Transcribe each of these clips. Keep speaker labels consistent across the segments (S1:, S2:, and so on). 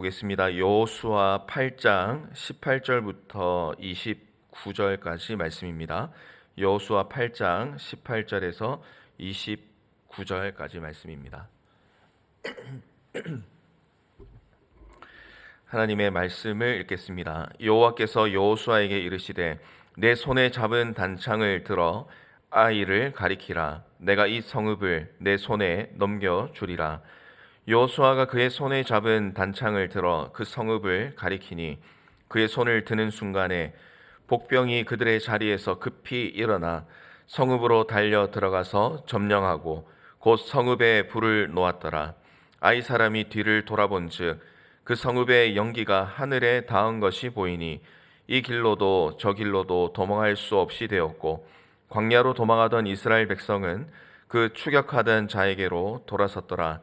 S1: 보겠습니다. 여호수아 8장 18절부터 29절까지 말씀입니다. 여호수아 8장 18절에서 29절까지 말씀입니다. 하나님의 말씀을 읽겠습니다. 여호와께서 여호수아에게 이르시되 내 손에 잡은 단창을 들어 아이를 가리키라 내가 이 성읍을 내 손에 넘겨 주리라 여호수아가 그의 손에 잡은 단창을 들어 그 성읍을 가리키니 그의 손을 드는 순간에 복병이 그들의 자리에서 급히 일어나 성읍으로 달려 들어가서 점령하고 곧 성읍에 불을 놓았더라. 아이 사람이 뒤를 돌아본즉 그 성읍의 연기가 하늘에 닿은 것이 보이니 이 길로도 저 길로도 도망할 수 없이 되었고 광야로 도망하던 이스라엘 백성은 그 추격하던 자에게로 돌아섰더라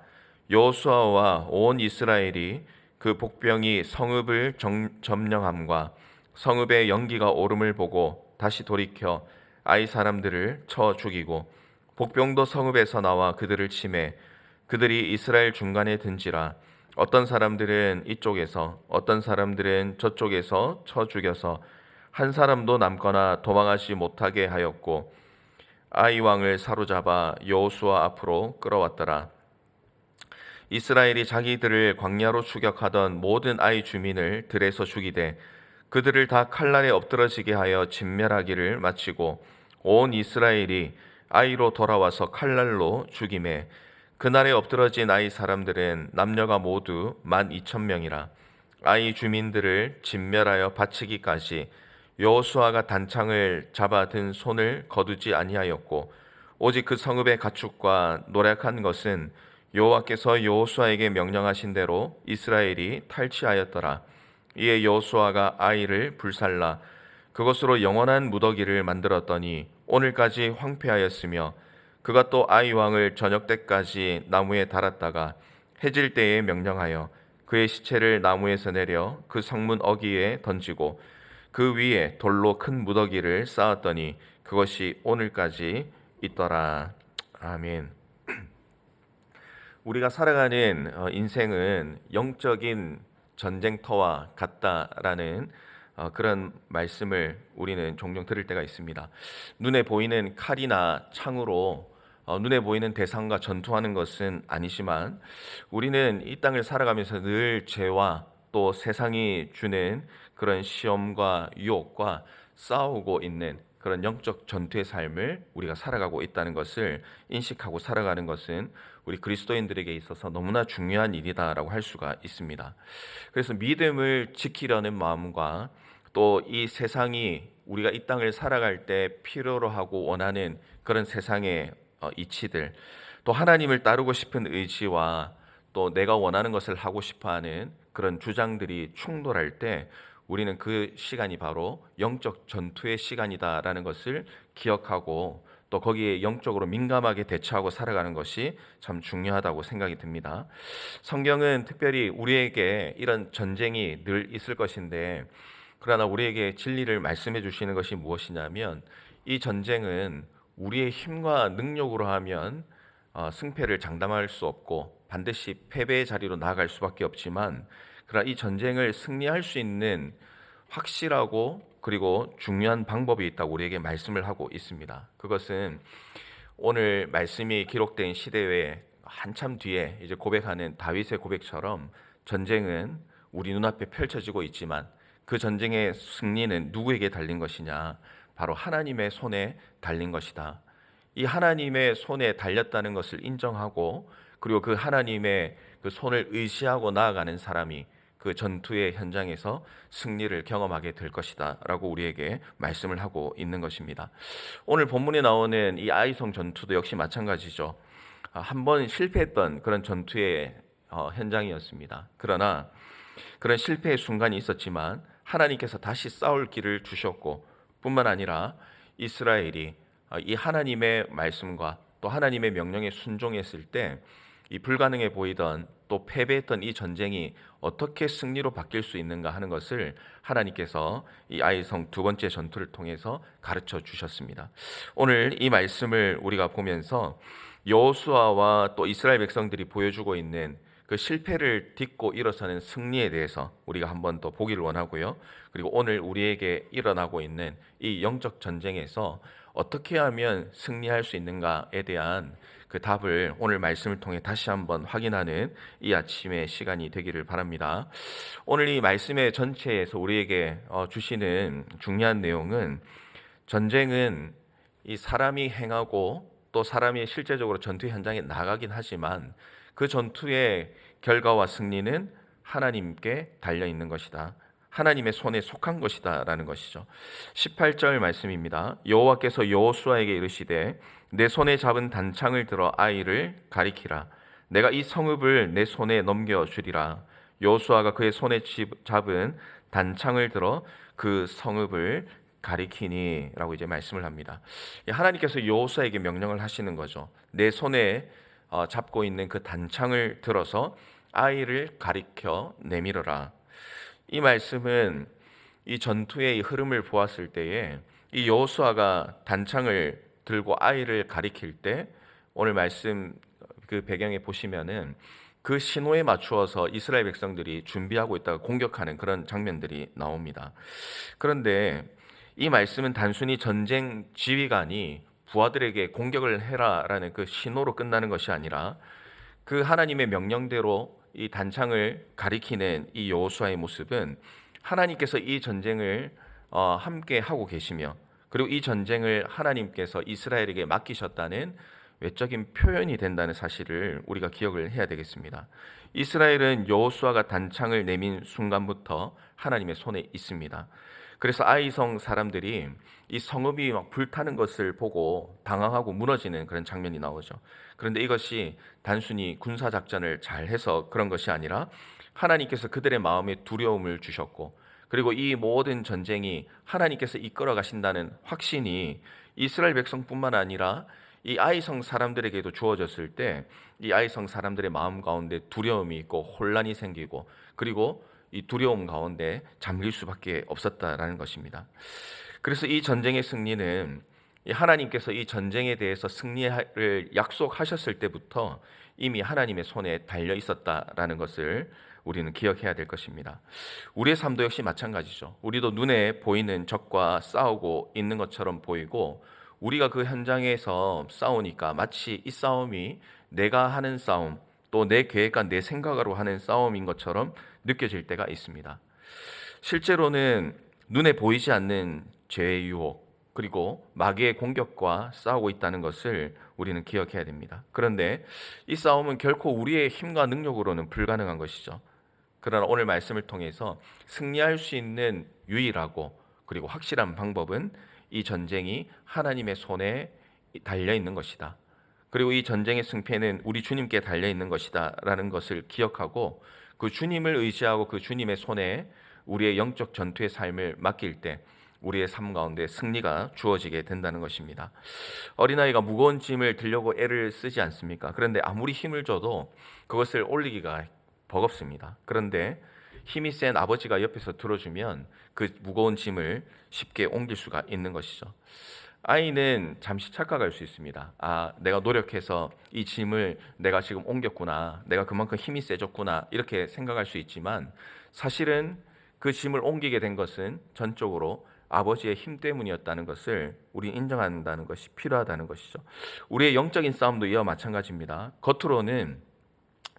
S1: 여호수아와 온 이스라엘이 그 복병이 성읍을 정, 점령함과 성읍의 연기가 오름을 보고 다시 돌이켜 아이 사람들을 쳐 죽이고 복병도 성읍에서 나와 그들을 침해 그들이 이스라엘 중간에 든지라 어떤 사람들은 이쪽에서 어떤 사람들은 저쪽에서 쳐 죽여서 한 사람도 남거나 도망하지 못하게 하였고 아이 왕을 사로잡아 여호수아 앞으로 끌어왔더라 이스라엘이 자기들을 광야로 추격하던 모든 아이 주민을 들에서 죽이되 그들을 다 칼날에 엎드러지게 하여 진멸하기를 마치고 온 이스라엘이 아이로 돌아와서 칼날로 죽임에 그날에 엎드러진 아이 사람들은 남녀가 모두 만 이천 명이라 아이 주민들을 진멸하여 바치기까지 여호수아가 단창을 잡아 든 손을 거두지 아니하였고 오직 그 성읍의 가축과 노력한 것은 여호와께서 여호수아에게 명령하신 대로 이스라엘이 탈취하였더라. 이에 여호수아가 아이를 불살라 그것으로 영원한 무더기를 만들었더니 오늘까지 황폐하였으며 그가 또 아이 왕을 저녁 때까지 나무에 달았다가 해질 때에 명령하여 그의 시체를 나무에서 내려 그 성문 어귀에 던지고 그 위에 돌로 큰 무더기를 쌓았더니 그것이 오늘까지 있더라. 아멘. 우리가 살아가는 어, 인생은 영적인 전쟁터와 같다라는 어, 그런 말씀을 우리는 종종 들을 때가 있습니다. 눈에 보이는 칼이나 창으로 어, 눈에 보이는 대상과 전투하는 것은 아니지만 우리는 이 땅을 살아가면서 늘 죄와 또 세상이 주는 그런 시험과 유혹과 싸우고 있는 그런 영적 전투의 삶을 우리가 살아가고 있다는 것을 인식하고 살아가는 것은 우리 그리스도인들에게 있어서 너무나 중요한 일이다라고 할 수가 있습니다. 그래서 믿음을 지키려는 마음과 또 이 세상이 우리가 이 땅을 살아갈 때 필요로 하고 원하는 그런 세상의 어, 이치들 또 하나님을 따르고 싶은 의지와 또 내가 원하는 것을 하고 싶어 하는 그런 주장들이 충돌할 때 우리는 그 시간이 바로 영적 전투의 시간이다라는 것을 기억하고 또 거기에 영적으로 민감하게 대처하고 살아가는 것이 참 중요하다고 생각이 듭니다. 성경은 특별히 우리에게 이런 전쟁이 늘 있을 것인데 그러나 우리에게 진리를 말씀해 주시는 것이 무엇이냐면 이 전쟁은 우리의 힘과 능력으로 하면 어, 승패를 장담할 수 없고 반드시 패배의 자리로 나아갈 수밖에 없지만 그러나 이 전쟁을 승리할 수 있는 확실하고 그리고 중요한 방법이 있다고 우리에게 말씀을 하고 있습니다. 그것은 오늘 말씀이 기록된 시대에 한참 뒤에 이제 고백하는 다윗의 고백처럼 전쟁은 우리 눈앞에 펼쳐지고 있지만 그 전쟁의 승리는 누구에게 달린 것이냐? 바로 하나님의 손에 달린 것이다. 이 하나님의 손에 달렸다는 것을 인정하고 그리고 그 하나님의 그 손을 의지하고 나아가는 사람이 그 전투의 현장에서 승리를 경험하게 될 것이다라고 우리에게 말씀을 하고 있는 것입니다. 오늘 본문에 나오는 이 아이성 전투도 역시 마찬가지죠. 아, 한번 실패했던 그런 전투의 어, 현장이었습니다. 그러나 그런 실패의 순간이 있었지만 하나님께서 다시 싸울 길을 주셨고 뿐만 아니라 이스라엘이 어, 이 하나님의 말씀과 또 하나님의 명령에 순종했을 때 이 불가능해 보이던 또 패배했던 이 전쟁이 어떻게 승리로 바뀔 수 있는가 하는 것을 하나님께서 이 아이성 두 번째 전투를 통해서 가르쳐 주셨습니다. 오늘 이 말씀을 우리가 보면서 여호수아와 또 이스라엘 백성들이 보여주고 있는 그 실패를 딛고 일어서는 승리에 대해서 우리가 한 번 더 보기를 원하고요. 그리고 오늘 우리에게 일어나고 있는 이 영적 전쟁에서 어떻게 하면 승리할 수 있는가에 대한 그 답을 오늘 말씀을 통해 다시 한번 확인하는 이 아침의 시간이 되기를 바랍니다. 오늘 이 말씀의 전체에서 우리에게 어, 주시는 중요한 내용은 전쟁은 이 사람이 행하고 또 사람이 실제적으로 전투 현장에 나가긴 하지만 그 전투의 결과와 승리는 하나님께 달려 있는 것이다. 하나님의 손에 속한 것이다라는 것이죠. 18절 말씀입니다. 여호와께서 여호수아에게 이르시되 내 손에 잡은 단창을 들어 아이를 가리키라. 내가 이 성읍을 내 손에 넘겨 주리라. 여호수아가 그의 손에 잡은 단창을 들어 그 성읍을 가리키니라고 이제 말씀을 합니다. 하나님께서 여호수아에게 명령을 하시는 거죠. 내 손에 어, 잡고 있는 그 단창을 들어서 아이를 가리켜 내밀어라. 이 말씀은 이 전투의 흐름을 보았을 때에 이 여호수아가 단창을 들고 아이를 가리킬 때 오늘 말씀 그 배경에 보시면은 그 신호에 맞추어서 이스라엘 백성들이 준비하고 있다가 공격하는 그런 장면들이 나옵니다. 그런데 이 말씀은 단순히 전쟁 지휘관이 부하들에게 공격을 해라라는 그 신호로 끝나는 것이 아니라 그 하나님의 명령대로 이 단창을 가리키는 이 여호수아의 모습은 하나님께서 이 전쟁을 어, 함께 하고 계시며 그리고 이 전쟁을 하나님께서 이스라엘에게 맡기셨다는 외적인 표현이 된다는 사실을 우리가 기억을 해야 되겠습니다. 이스라엘은 여호수아가 단창을 내민 순간부터 하나님의 손에 있습니다. 그래서 아이성 사람들이 이 성읍이 막 불타는 것을 보고 당황하고 무너지는 그런 장면이 나오죠. 그런데 이것이 단순히 군사 작전을 잘 해서 그런 것이 아니라 하나님께서 그들의 마음에 두려움을 주셨고 그리고 이 모든 전쟁이 하나님께서 이끌어 가신다는 확신이 이스라엘 백성뿐만 아니라 이 아이성 사람들에게도 주어졌을 때 이 아이성 사람들의 마음 가운데 두려움이 있고 혼란이 생기고 그리고 이 두려움 가운데 잠길 수밖에 없었다라는 것입니다. 그래서 이 전쟁의 승리는 하나님께서 이 전쟁에 대해서 승리를 약속하셨을 때부터 이미 하나님의 손에 달려 있었다라는 것을 우리는 기억해야 될 것입니다. 우리의 삶도 역시 마찬가지죠. 우리도 눈에 보이는 적과 싸우고 있는 것처럼 보이고 우리가 그 현장에서 싸우니까 마치 이 싸움이 내가 하는 싸움 또 내 계획과 내 생각으로 하는 싸움인 것처럼 느껴질 때가 있습니다. 실제로는 눈에 보이지 않는 죄의 유혹 그리고 마귀의 공격과 싸우고 있다는 것을 우리는 기억해야 됩니다. 그런데 이 싸움은 결코 우리의 힘과 능력으로는 불가능한 것이죠. 그러나 오늘 말씀을 통해서 승리할 수 있는 유일하고 그리고 확실한 방법은 이 전쟁이 하나님의 손에 달려 있는 것이다. 그리고 이 전쟁의 승패는 우리 주님께 달려 있는 것이다라는 것을 기억하고 그 주님을 의지하고 그 주님의 손에 우리의 영적 전투의 삶을 맡길 때 우리의 삶 가운데 승리가 주어지게 된다는 것입니다. 어린아이가 무거운 짐을 들려고 애를 쓰지 않습니까? 그런데 아무리 힘을 줘도 그것을 올리기가 버겁습니다. 그런데 힘이 센 아버지가 옆에서 들어주면 그 무거운 짐을 쉽게 옮길 수가 있는 것이죠. 아이는 잠시 착각할 수 있습니다. 아, 내가 노력해서 이 짐을 내가 지금 옮겼구나. 내가 그만큼 힘이 세졌구나. 이렇게 생각할 수 있지만 사실은 그 짐을 옮기게 된 것은 전적으로 아버지의 힘 때문이었다는 것을 우리 인정한다는 것이 필요하다는 것이죠. 우리의 영적인 싸움도 이와 마찬가지입니다. 겉으로는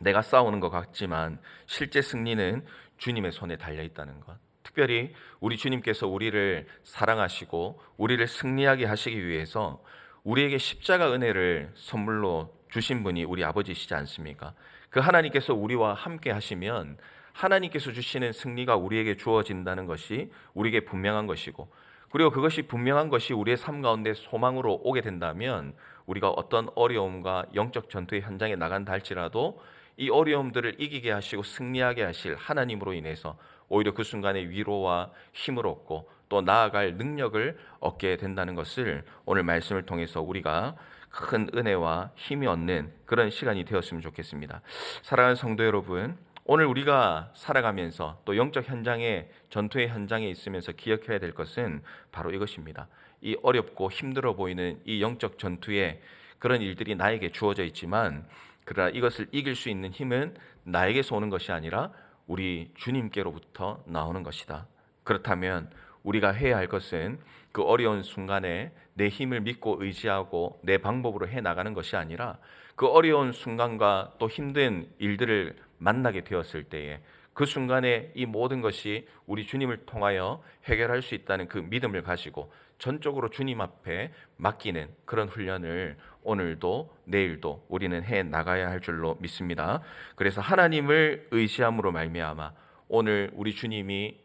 S1: 내가 싸우는 것 같지만 실제 승리는 주님의 손에 달려 있다는 것. 특별히 우리 주님께서 우리를 사랑하시고 우리를 승리하게 하시기 위해서 우리에게 십자가 은혜를 선물로 주신 분이 우리 아버지시지 않습니까? 그 하나님께서 우리와 함께 하시면 하나님께서 주시는 승리가 우리에게 주어진다는 것이 우리에게 분명한 것이고 그리고 그것이 분명한 것이 우리의 삶 가운데 소망으로 오게 된다면 우리가 어떤 어려움과 영적 전투의 현장에 나간다 할지라도 이 어려움들을 이기게 하시고 승리하게 하실 하나님으로 인해서 오히려 그 순간에 위로와 힘을 얻고 또 나아갈 능력을 얻게 된다는 것을 오늘 말씀을 통해서 우리가 큰 은혜와 힘이 얻는 그런 시간이 되었으면 좋겠습니다. 사랑하는 성도 여러분, 오늘 우리가 살아가면서 또 영적 현장에 전투의 현장에 있으면서 기억해야 될 것은 바로 이것입니다. 이 어렵고 힘들어 보이는 이 영적 전투에 그런 일들이 나에게 주어져 있지만 그러나 이것을 이길 수 있는 힘은 나에게서 오는 것이 아니라 우리 주님께로부터 나오는 것이다. 그렇다면 우리가 해야 할 것은 그 어려운 순간에 내 힘을 믿고 의지하고 내 방법으로 해 나가는 것이 아니라 그 어려운 순간과 또 힘든 일들을 만나게 되었을 때에 그 순간에 이 모든 것이 우리 주님을 통하여 해결할 수 있다는 그 믿음을 가지고 전적으로 주님 앞에 맡기는 그런 훈련을 오늘도 내일도 우리는 해 나가야 할 줄로 믿습니다. 그래서 하나님을 의지함으로 말미암아 오늘 우리 주님이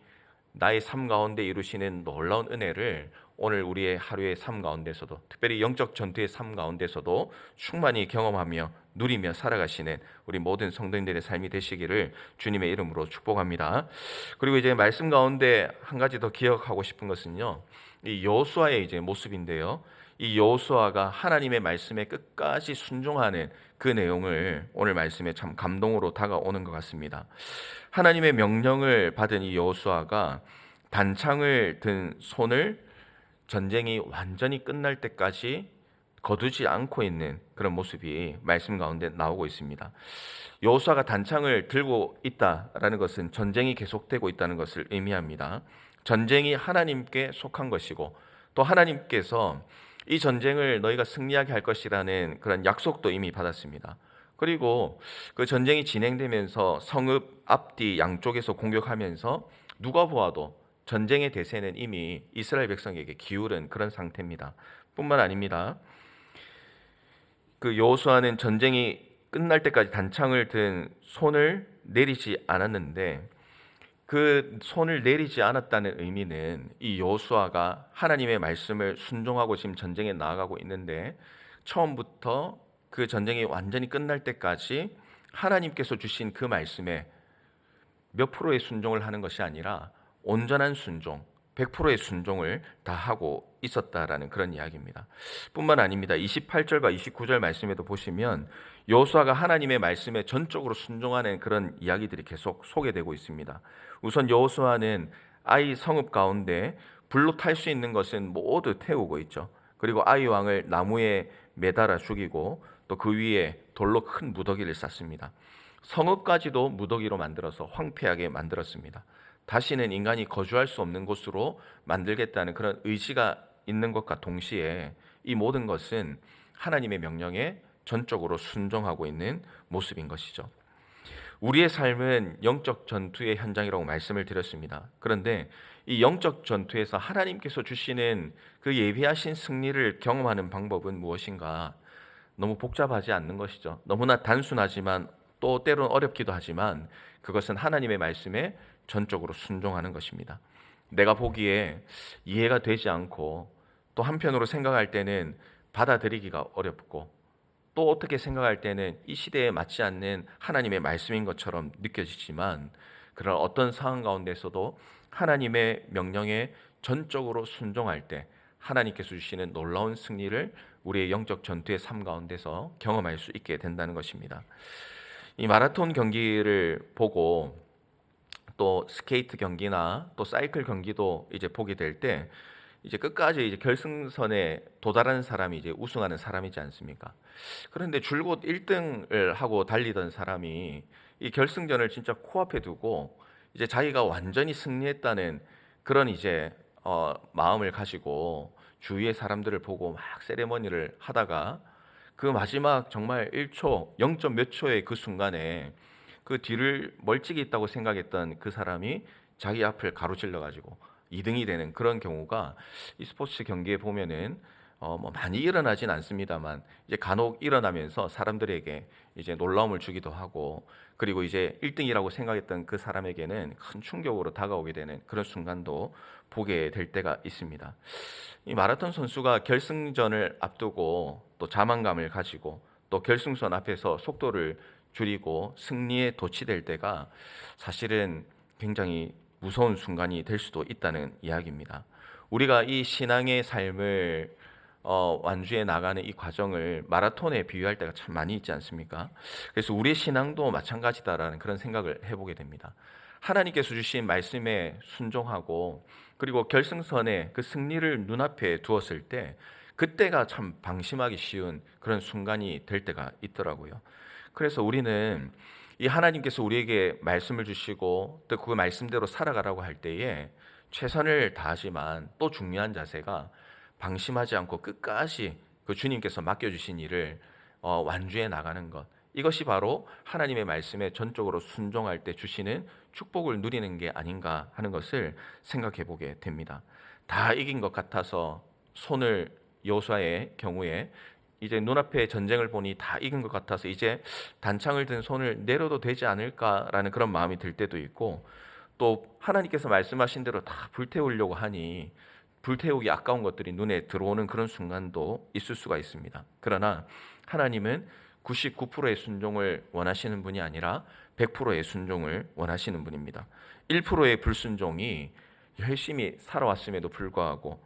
S1: 나의 삶 가운데 이루시는 놀라운 은혜를 오늘 우리의 하루의 삶 가운데서도 특별히 영적 전투의 삶 가운데서도 충만히 경험하며 누리며 살아가시는 우리 모든 성도님들의 삶이 되시기를 주님의 이름으로 축복합니다. 그리고 이제 말씀 가운데 한 가지 더 기억하고 싶은 것은요. 이 여호수아의 이제 모습인데요. 이 여호수아가 하나님의 말씀에 끝까지 순종하는 그 내용을 오늘 말씀에 참 감동으로 다가오는 것 같습니다. 하나님의 명령을 받은 이 여호수아가 단창을 든 손을 전쟁이 완전히 끝날 때까지 거두지 않고 있는 그런 모습이 말씀 가운데 나오고 있습니다. 여호수아가 단창을 들고 있다라는 것은 전쟁이 계속되고 있다는 것을 의미합니다. 전쟁이 하나님께 속한 것이고 또 하나님께서 이 전쟁을 너희가 승리하게 할 것이라는 그런 약속도 이미 받았습니다. 그리고 그 전쟁이 진행되면서 성읍 앞뒤 양쪽에서 공격하면서 누가 보아도 전쟁의 대세는 이미 이스라엘 백성에게 기울은 그런 상태입니다. 뿐만 아닙니다. 그 여호수아는 전쟁이 끝날 때까지 단창을 든 손을 내리지 않았는데 그 손을 내리지 않았다는 의미는 이 여호수아가 하나님의 말씀을 순종하고 지금 전쟁에 나아가고 있는데 처음부터 그 전쟁이 완전히 끝날 때까지 하나님께서 주신 그 말씀에 몇 프로의 순종을 하는 것이 아니라 온전한 순종, 100%의 순종을 다 하고 있었다라는 그런 이야기입니다. 뿐만 아닙니다. 28절과 29절 말씀에도 보시면 여호수아가 하나님의 말씀에 전적으로 순종하는 그런 이야기들이 계속 소개되고 있습니다. 우선 여호수아는 아이 성읍 가운데 불로 탈 수 있는 것은 모두 태우고 있죠. 그리고 아이 왕을 나무에 매달아 죽이고 또 그 위에 돌로 큰 무더기를 쌓습니다. 성읍까지도 무더기로 만들어서 황폐하게 만들었습니다. 다시는 인간이 거주할 수 없는 곳으로 만들겠다는 그런 의지가 있는 것과 동시에 이 모든 것은 하나님의 명령에 전적으로 순종하고 있는 모습인 것이죠. 우리의 삶은 영적 전투의 현장이라고 말씀을 드렸습니다. 그런데 이 영적 전투에서 하나님께서 주시는 그 예비하신 승리를 경험하는 방법은 무엇인가? 너무 복잡하지 않는 것이죠. 너무나 단순하지만 또 때로는 어렵기도 하지만 그것은 하나님의 말씀에 전적으로 순종하는 것입니다. 내가 보기에 이해가 되지 않고 또 한편으로 생각할 때는 받아들이기가 어렵고 또 어떻게 생각할 때는 이 시대에 맞지 않는 하나님의 말씀인 것처럼 느껴지지만 그런 어떤 상황 가운데서도 하나님의 명령에 전적으로 순종할 때 하나님께서 주시는 놀라운 승리를 우리의 영적 전투의 삶 가운데서 경험할 수 있게 된다는 것입니다. 이 마라톤 경기를 보고 또 스케이트 경기나 또 사이클 경기도 이제 보게 될 때 이제 끝까지 이제 결승선에 도달하는 사람이 이제 우승하는 사람이지 않습니까? 그런데 줄곧 1등을 하고 달리던 사람이 이 결승전을 진짜 코앞에 두고 이제 자기가 완전히 승리했다는 그런 이제 어, 마음을 가지고 주위의 사람들을 보고 막 세레머니를 하다가 그 마지막 정말 1초 0. 몇 초의 그 순간에 그 뒤를 멀찍이 있다고 생각했던 그 사람이 자기 앞을 가로질러 가지고 2등이 되는 그런 경우가 이 스포츠 경기에 보면은 어, 뭐 많이 일어나진 않습니다만 이제 간혹 일어나면서 사람들에게 이제 놀라움을 주기도 하고 그리고 이제 1등이라고 생각했던 그 사람에게는 큰 충격으로 다가오게 되는 그런 순간도 보게 될 때가 있습니다. 이 마라톤 선수가 결승전을 앞두고 또 자만감을 가지고 또 결승선 앞에서 속도를 줄이고 승리에 도취될 때가 사실은 굉장히 무서운 순간이 될 수도 있다는 이야기입니다. 우리가 이 신앙의 삶을 어, 완주해 나가는 이 과정을 마라톤에 비유할 때가 참 많이 있지 않습니까? 그래서 우리의 신앙도 마찬가지다라는 그런 생각을 해보게 됩니다. 하나님께서 주신 말씀에 순종하고 그리고 결승선에 그 승리를 눈앞에 두었을 때 그때가 참 방심하기 쉬운 그런 순간이 될 때가 있더라고요. 그래서 우리는 이 하나님께서 우리에게 말씀을 주시고 또 그 말씀대로 살아가라고 할 때에 최선을 다하지만 또 중요한 자세가 방심하지 않고 끝까지 그 주님께서 맡겨주신 일을 어, 완주해 나가는 것. 이것이 바로 하나님의 말씀에 전적으로 순종할 때 주시는 축복을 누리는 게 아닌가 하는 것을 생각해 보게 됩니다. 다 이긴 것 같아서 손을 여호수아의 경우에 이제 눈앞에 전쟁을 보니 다 이긴 것 같아서 이제 단창을 든 손을 내려도 되지 않을까라는 그런 마음이 들 때도 있고 또 하나님께서 말씀하신 대로 다 불태우려고 하니 불태우기 아까운 것들이 눈에 들어오는 그런 순간도 있을 수가 있습니다. 그러나 하나님은 99%의 순종을 원하시는 분이 아니라 100%의 순종을 원하시는 분입니다. 1%의 불순종이 열심히 살아왔음에도 불구하고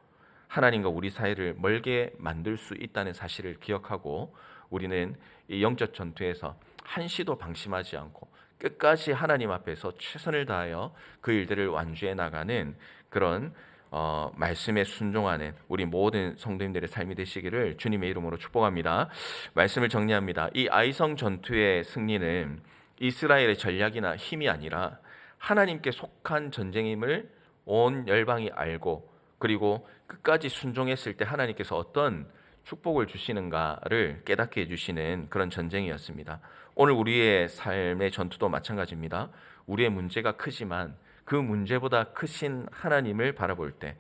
S1: 하나님과 우리 사이를 멀게 만들 수 있다는 사실을 기억하고 우리는 이 영적 전투에서 한시도 방심하지 않고 끝까지 하나님 앞에서 최선을 다하여 그 일들을 완주해 나가는 그런 어, 말씀에 순종하는 우리 모든 성도님들의 삶이 되시기를 주님의 이름으로 축복합니다. 말씀을 정리합니다. 이 아이성 전투의 승리는 이스라엘의 전략이나 힘이 아니라 하나님께 속한 전쟁임을 온 열방이 알고 그리고 끝까지 순종했을 때 하나님께서 어떤 축복을 주시는가를 깨닫게 해주시는 그런 전쟁이었습니다. 오늘 우리의 삶의 전투도 마찬가지입니다. 우리의 문제가 크지만 그 문제보다 크신 하나님을 바라볼 때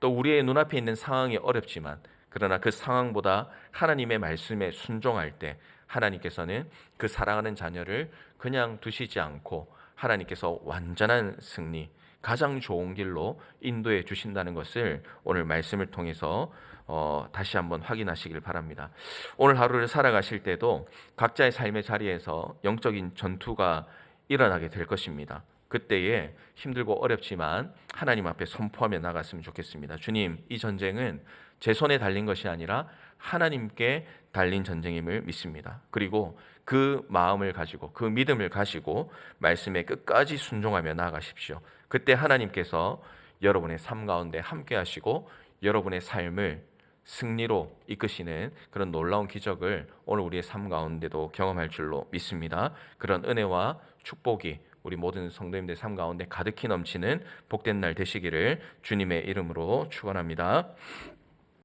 S1: 또 우리의 눈앞에 있는 상황이 어렵지만 그러나 그 상황보다 하나님의 말씀에 순종할 때 하나님께서는 그 사랑하는 자녀를 그냥 두시지 않고 하나님께서 완전한 승리, 가장 좋은 길로 인도해 주신다는 것을 오늘 말씀을 통해서 어, 다시 한번 확인하시길 바랍니다. 오늘 하루를 살아가실 때도 각자의 삶의 자리에서 영적인 전투가 일어나게 될 것입니다. 그때에 힘들고 어렵지만 하나님 앞에 선포하며 나갔으면 좋겠습니다. 주님, 이 전쟁은 제 손에 달린 것이 아니라 하나님께 달린 전쟁임을 믿습니다. 그리고 그 마음을 가지고 그 믿음을 가지고 말씀에 끝까지 순종하며 나아가십시오. 그때 하나님께서 여러분의 삶 가운데 함께 하시고 여러분의 삶을 승리로 이끄시는 그런 놀라운 기적을 오늘 우리의 삶 가운데도 경험할 줄로 믿습니다. 그런 은혜와 축복이 우리 모든 성도님들 삶 가운데 가득히 넘치는 복된 날 되시기를 주님의 이름으로 축원합니다.